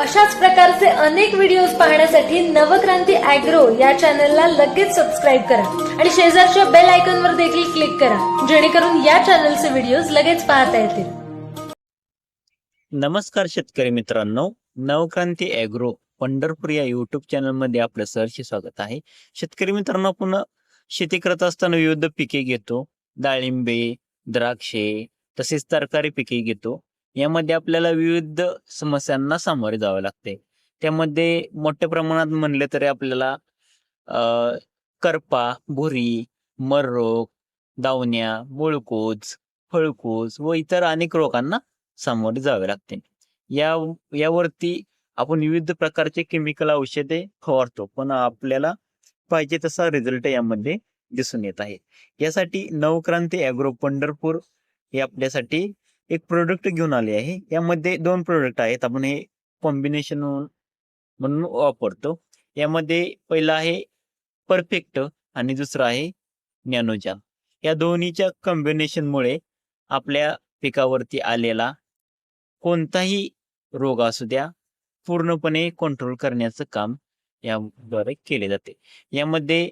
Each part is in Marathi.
अशाच प्रकारचे अनेक व्हिडिओज पाहण्यासाठी नवक्रांती अॅग्रो या चॅनलला लगेच सबस्क्राईब करा. आणि शेजारच्या बेल आयकॉनवर देखील क्लिक करा जेणेकरून या चॅनलचे व्हिडिओज लगेच पाहता येतील. नमस्कार शेतकरी मित्रांनो नवक्रांती अॅग्रो पंढरपूर या युट्यूब चॅनलमध्ये आपलं सहर्ष स्वागत आहे. शेतकरी मित्रांनो पुन्हा शेती करत असताना विविध पिके घेतो. डाळिंबे द्राक्षे तसेच तरकारी पिके घेतो. यामध्ये आपल्याला विविध समस्यांना सामोरे जावे लागते. त्यामध्ये मोठ्या प्रमाणात म्हणले तरी आपल्याला अ, करपा भुरी मररोग दावण्या मुळकूज फळकूज व इतर अनेक रोगांना सामोरे जावे लागते. या यावरती आपण विविध प्रकारचे केमिकल औषधे फवारतो पण आपल्याला पाहिजे तसा रिझल्ट यामध्ये दिसून येत आहे. यासाठी नवक्रांती अॅग्रो पंढरपूर हे आपल्यासाठी एक प्रोडक्ट घेऊन आले आहे. यामध्ये दोन प्रोडक्ट आहेत. आपण हे कॉम्बिनेशन म्हणून वापरतो. यामध्ये पहिलं आहे परफेक्ट आणि दुसरं आहे नॅनोजाम या दोन्हीच्या कॉम्बिनेशनमुळे आपल्या पिकावरती आलेला कोणताही रोग असू द्या पूर्णपणे कंट्रोल करण्याचं काम याद्वारे केले जाते. यामध्ये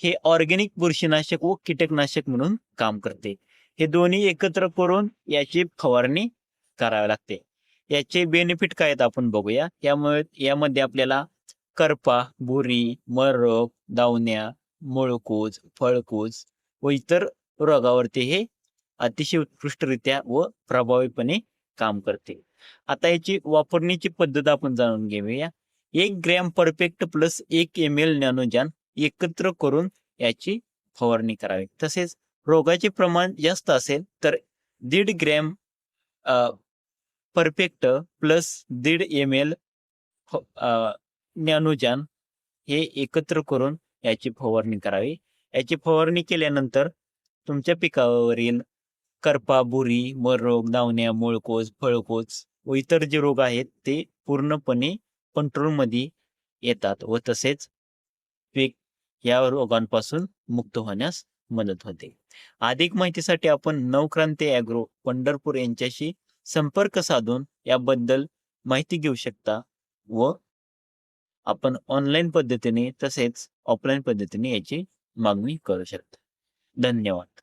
हे ऑर्गॅनिक बुरशीनाशक व कीटकनाशक म्हणून काम करते. हे दोन्ही एकत्र करून याची फवारणी करावी लागते. याचे बेनिफिट काय आहेत आपण बघूया. यामुळे यामध्ये आपल्याला करपा बुरी मररोग दावण्या मुळकूज फळकूज व इतर रोगावरती हे अतिशय उत्कृष्टरित्या व प्रभावीपणे काम करते. आता याची वापरण्याची पद्धत आपण जाणून घेऊया. एक ग्रॅम परफेक्ट प्लस एक एम एल नॅनोजान एकत्र करून याची फवारणी करावी. तसेच रोगाचे प्रमाण जास्त असेल तर दीड ग्रॅम परफेक्ट प्लस दीड एम एल ज्ञानोजान हे एकत्र करून याची फवारणी करावी. याची फवारणी केल्यानंतर तुमच्या पिकावरील करपा बुरी मररोग दावण्या मुळकोज फळकोज व इतर जे रोग आहेत ते पूर्णपणे कंट्रोलमध्ये येतात व तसेच पीक या रोगांपासून मुक्त होण्यास मदत होते. अधिक माहितीसाठी आपण नवक्रांती अॅग्रो पंढरपूर यांच्याशी संपर्क साधून याबद्दल माहिती घेऊ शकता व आपण ऑनलाईन पद्धतीने तसेच ऑफलाईन पद्धतीने याची मागणी करू शकता. धन्यवाद.